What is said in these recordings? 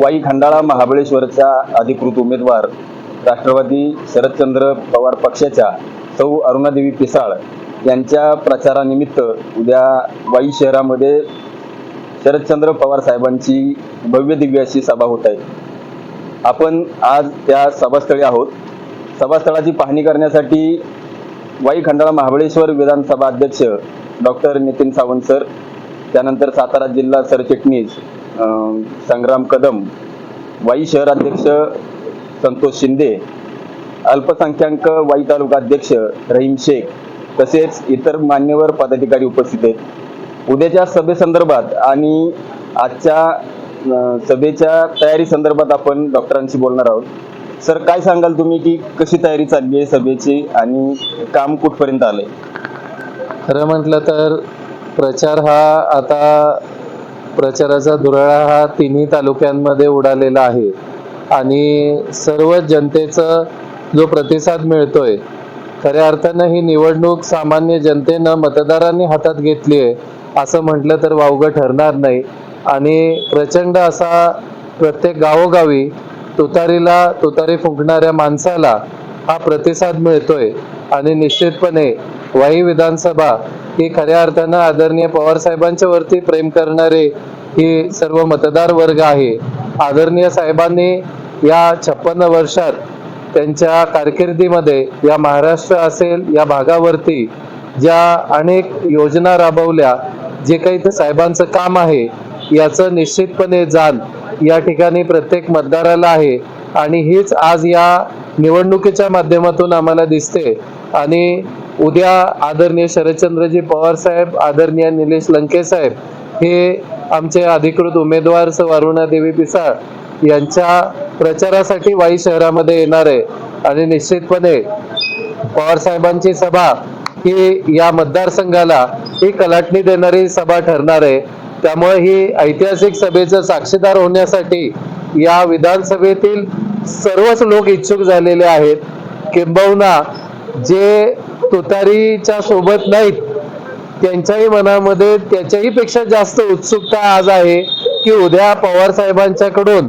वाई खंडाळा महाबळेश्वरच्या अधिकृत उमेदवार राष्ट्रवादी शरदचंद्र पवार पक्षाच्या सौ अरुणादेवी पिसाळ यांच्या प्रचारानिमित्त उद्या वाई शहरामध्ये शरदचंद्र पवार साहेबांची भव्य दिव्य अशी सभा होत आहे. आपण आज त्या सभास्थळी आहोत. सभास्थळाची पाहणी करण्यासाठी वाई खंडाळा महाबळेश्वर विधानसभा अध्यक्ष डॉक्टर नितीन सावंत सर त्यानंतर सातारा जिल्हा सरचिटणीस संग्राम कदम वाई शहर अध्यक्ष संतोष शिंदे अल्पसंख्याक वाई तालुका अध्यक्ष रहीम शेख तसेच इतर मान्यवर पदाधिकारी उपस्थित आहेत. उद्याच्या सभेसंदर्भात आणि आजच्या सभेच्या तयारी संदर्भात आपण डॉक्टरांशी बोलणार आहोत. सर काय सांगाल तुम्ही की कशी तयारी चालली आहे सभेची आणि काम कुठपर्यंत आलंय? खरं म्हटलं तर प्रचार हा आता प्रचाराचा धुराळा हा तिन्ही तालुक्यांमध्ये उडालेला आहे. आणि सर्व जनतेचा जो प्रतिसाद मिळतोय खऱ्या अर्थानं ही निवडणूक सामान्य जनतेनं मतदारांनी हातात घेतली आहे असं म्हटलं तर वावगं ठरणार नाही. आणि प्रचंड असा प्रत्येक गावोगावी तुतारीला तुतारी फुंकणाऱ्या माणसाला हा प्रतिसाद मिळतोय. आणि निश्चितपणे वाई विधानसभा की खऱ्या अर्थानं आदरणीय पवार साहेबांच्या वरती प्रेम करणारे हे सर्व मतदार वर्ग आहे. आदरणीय साहेबांनी या छप्पन्न वर्षात त्यांच्या कारकिर्दीमध्ये या महाराष्ट्र असेल या भागावरती ज्या अनेक योजना राबवल्या जे काही ते साहेबांचं काम आहे याचं निश्चितपणे जाण या ठिकाणी प्रत्येक मतदाराला आहे. आणि हीच आज या निवडणुकीच्या माध्यमातून आम्हाला दिसते. आणि उद्या आदरणीय शरदचंद्रजी पवार साहेब आदरणीय निलेश लंके साहेब हे आमचे अधिकृत उमेदवार सौ देवी पिसाळ यांच्या प्रचारासाठी वाई शहरामध्ये येणार आहे. आणि निश्चितपणे पवार साहेबांची सभा ही या मतदारसंघाला ही कलाटणी देणारी सभा ठरणार आहे. त्यामुळे ही ऐतिहासिक सभेचं साक्षीदार होण्यासाठी या विधानसभेतील सर्वच लोक इच्छुक झालेले आहेत. किंबहुना जे तुतारीच्या सोबत नाहीत. त्यांच्याही मनामध्ये त्याच्याही पेक्षा जास्त उत्सुकता आज आहे की उद्या पवार साहेबांच्याकडून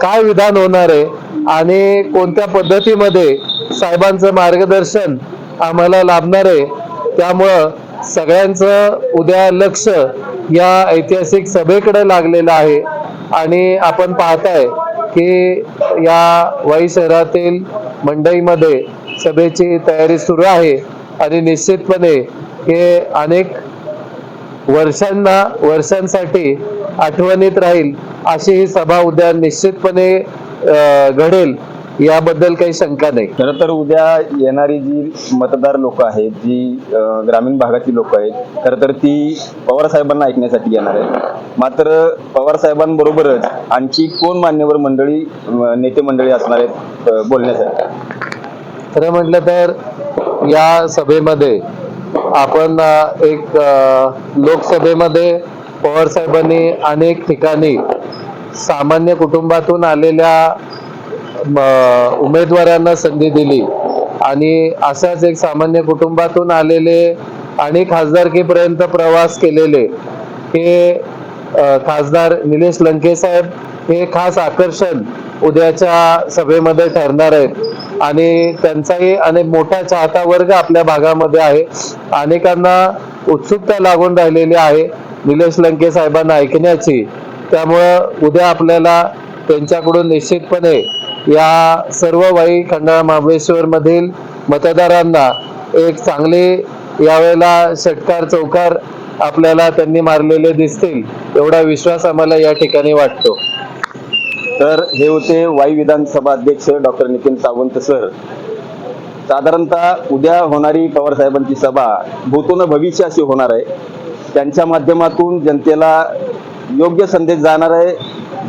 काय विधान होणार आहे आणि कोणत्या पद्धतीमध्ये साहेबांचं मार्गदर्शन आम्हाला लाभणार आहे त्यामुळं सगळ्यांचं उद्या लक्ष या ऐतिहासिक सभेकडे लागलेलं आहे. आणि आपण पाहताय की या वाई शहरातील मंडईमध्ये सभेची तयारी सुरू आहे. आणि निश्चितपणे हे अनेक वर्षांना वर्षांसाठी आठवणीत राहील अशी ही सभा उद्या निश्चितपणे घडेल याबद्दल काही शंका नाही. खरं तर उद्या येणारी जी मतदार लोक आहेत जी ग्रामीण भागाची लोक आहेत खरं तर ती पवार साहेबांना ऐकण्यासाठी येणार आहेत. मात्र पवार साहेबांबरोबरच आणखी कोण मान्यवर मंडळी नेते मंडळी असणार आहेत बोलण्यासाठी? खरं म्हटलं तर या सभेमध्ये आपण एक लोकसभेमध्ये पवार साहेबांनी अनेक ठिकाणी सामान्य कुटुंबातून आलेल्या उमेदवारांना संधी दिली. आणि अशाच एक सामान्य कुटुंबातून आलेले आणि खासदारकीपर्यंत प्रवास केलेले हे खासदार निलेश लंके साहेब हे खास आकर्षण उद्याच्या सभेमध्ये ठरणार आहेत. आणि त्यांचाही अनेक मोठा चाहता वर्ग आपल्या भागामध्ये आहे. अनेकांना उत्सुकता लागून राहिलेली आहे निलेश लंके साहेबांना ऐकण्याची. त्यामुळं उद्या आपल्याला त्यांच्याकडून निश्चितपणे या सर्व वाई खंडाळा महाबळेश्वर मधील मतदारांना एक चांगली यावेळेला षटकार चौकार आपल्याला त्यांनी मारलेले दिसतील एवढा विश्वास आम्हाला या ठिकाणी वाटतो. तर हे होते वाई विधानसभा अध्यक्ष डॉक्टर नितीन सावंत सर. साधारणतः उद्या होणारी पवार साहेबांची सभा भूतोन भविष्य अशी होणार आहे. त्यांच्या माध्यमातून जनतेला योग्य संदेश जाणार आहे.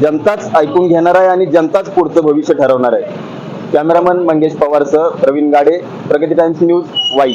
जनताच ऐकून घेणार आहे आणि जनताच पुढचं भविष्य ठरवणार आहे. कॅमेरामन मंगेश पवारसह प्रवीण गाडे प्रगती टाइम्स न्यूज वाई.